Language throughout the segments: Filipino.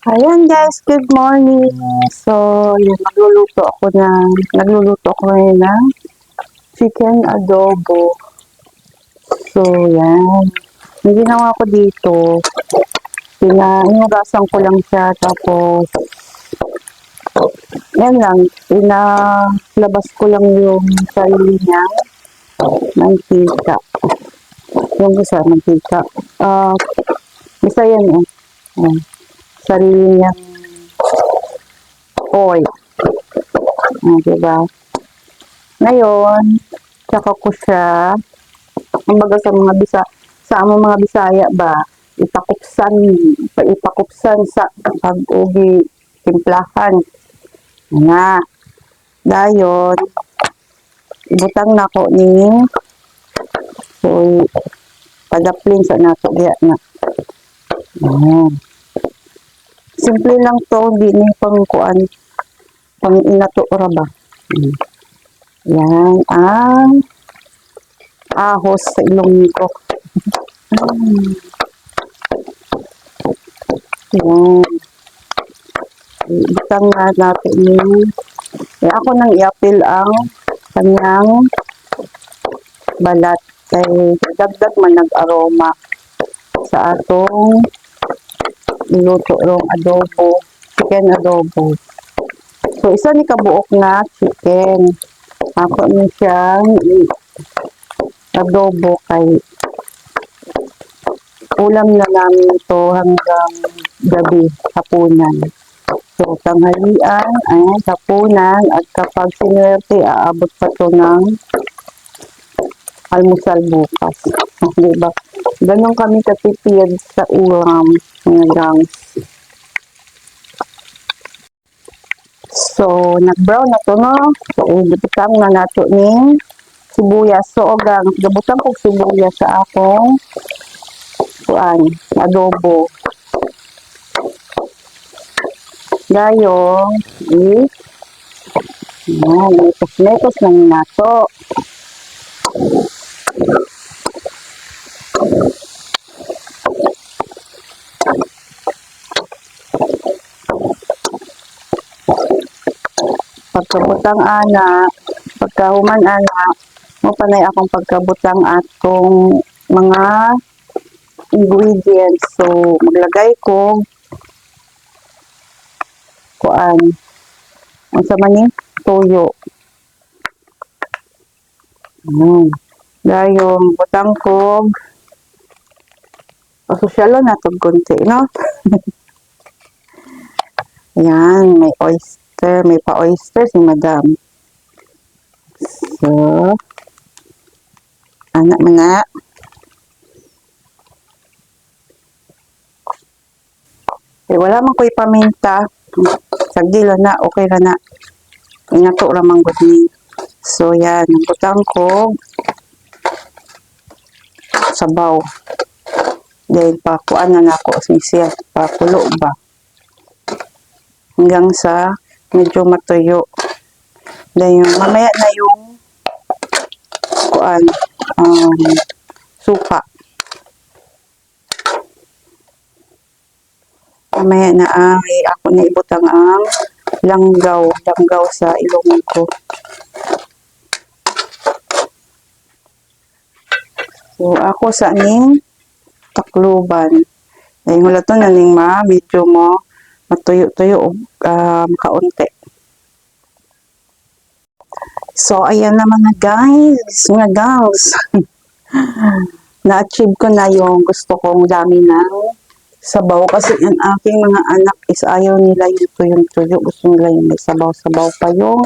Ayan guys, good morning. So, yun, magluluto ako ng, nagluluto ako ngayon ng chicken adobo. So, yan. Yung ginawa ko dito, pina, inugasan ko lang siya, tapos, yan lang, pinalabas ko lang yung sarili niya, mantika. Yung isa, mantika. Ah, isa yan eh. Yan. Sarili niyang oil. Ah, diba? Ngayon, tsaka ko siya, kumbaga sa mga bisa, sa among mga bisaya ba, itakupsan, itakupsan sa pag-ugi, timplahan. Nga. Dayon, ibutang na ko ni so, padaplin sa nato diya na. Ayan. Simple lang to, hindi ni pang kuan, pang inato ra ba. Hmm. Yan ang ahos sa ilong ko. Hmm. Yan. Ibutang na natin ni eh, ako nang i-appeal ang kanyang balat kay dagdag man nag-aroma sa atong iluto rong adobo, chicken adobo. So, isa ni kabuok nga chicken. Ako ni siyang adobo kay ulam na namin ito hanggang gabi, hapunan. So, tanghalian, ayan, hapunan, at kapag sinuwerte, aabot pa to ng almusal bukas. diba? Ganon kami katipid sa ulam, mga. So, nag-brown na to, no? So, ibutang na nato ni sibuyas. So, ogang, gabutang kong sibuyas sa akong kuan, adobo. Gayong, is, yan, lekos-lekos lang nato. Pagkabutang ana, pagkahuman ana, mo panay akong pagkabutang atong mga ingredients. So, maglagay ko kuan unsa man ni toyo. Mm. Dayong butang ko Pasosyalo na to konti, no? Yan, may oyster, may pa-oyster si madam. So, anak mga. Eh, wala man ko'y paminta. Sagdi lang na, okay lang na. Inato ramang good ni. So, yan, butang ko sabaw. Dahil pakuan na nako siya, pakulo ba. Hanggang sa medyo matuyo. Dahil mamaya na yung kuan, um, suka. Mamaya na ay ako na ibutang ang langgaw, langgaw sa ilong ko. So, ako sa ning takluban. Dahil wala to naning ma, medyo mo matuyo-tuyo o uh, makaunti. So, ayan na mga guys, mga gals. Na-achieve ko na yung gusto kong dami ng sabaw. Kasi ang aking mga anak is ayaw nila yung tuyong-tuyo. Gusto nila yung may sabaw-sabaw pa yung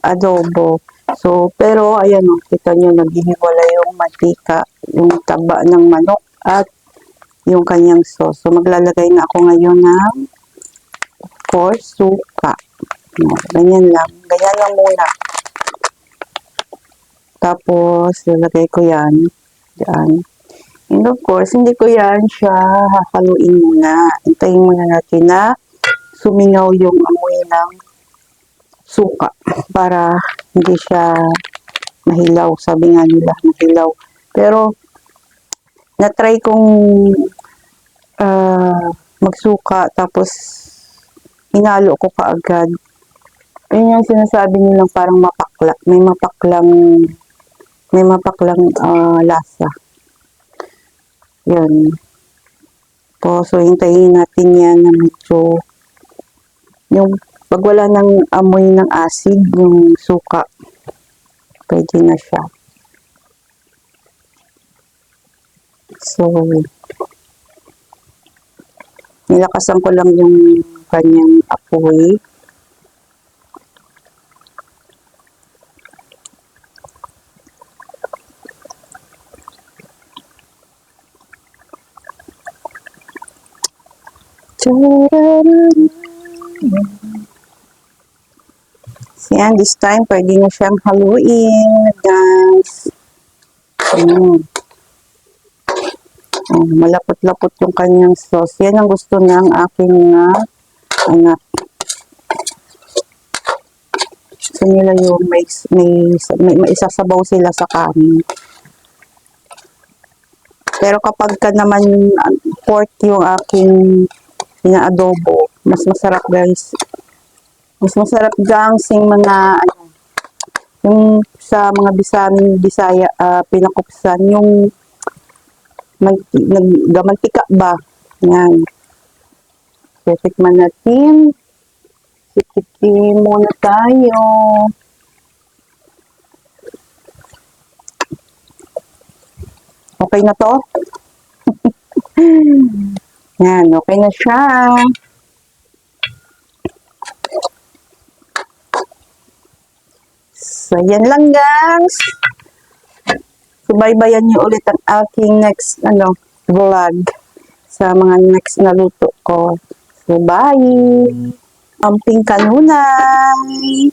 adobo. So, pero ayan o, kita nyo, naghihiwala yung mantika, yung taba ng manok at yung kanyang sauce. So, maglalagay na ako ngayon ng course, suka. Ganyan lang. Ganyan lang muna. Tapos, lalagay ko yan. Diyan. And of course, hindi ko yan siya hahaluin muna. Hintayin muna natin na sumingaw yung amoy ng suka para hindi siya mahilaw. Sabi nga nila, mahilaw. Pero, na-try kong ah, magsuka tapos hinalo ko kaagad. Yun yung sinasabi nilang parang mapakla. May mapaklang may mapaklang ah, lasa. Yun. Po, so hintayin natin yan na medyo yung pag wala ng amoy ng acid, yung suka, pwede na siya. So, nilakasan ko lang yung kanyang apoy. Yan, this time, pwede na siyang haluin, guys. Ayan. Oh, malapot-lapot yung kanyang sauce. Yan ang gusto ng aking nga anak. Gusto nila yung may, may, may, may isasabaw sila sa kanin. Pero kapag ka naman uh, pork yung aking inaadobo, mas masarap guys. Mas masarap gangsing mga ano, yung sa mga bisaming Bisaya, ah, pinakupsan, yung may naggamantika ba? Yan. So, tikman natin. Sitikin muna tayo. Okay na to? Yan, okay na siya. So, yan lang guys. Subaybayan niyo ulit ang aking next ano vlog sa mga next na luto ko. So, bye! Amping kanunay!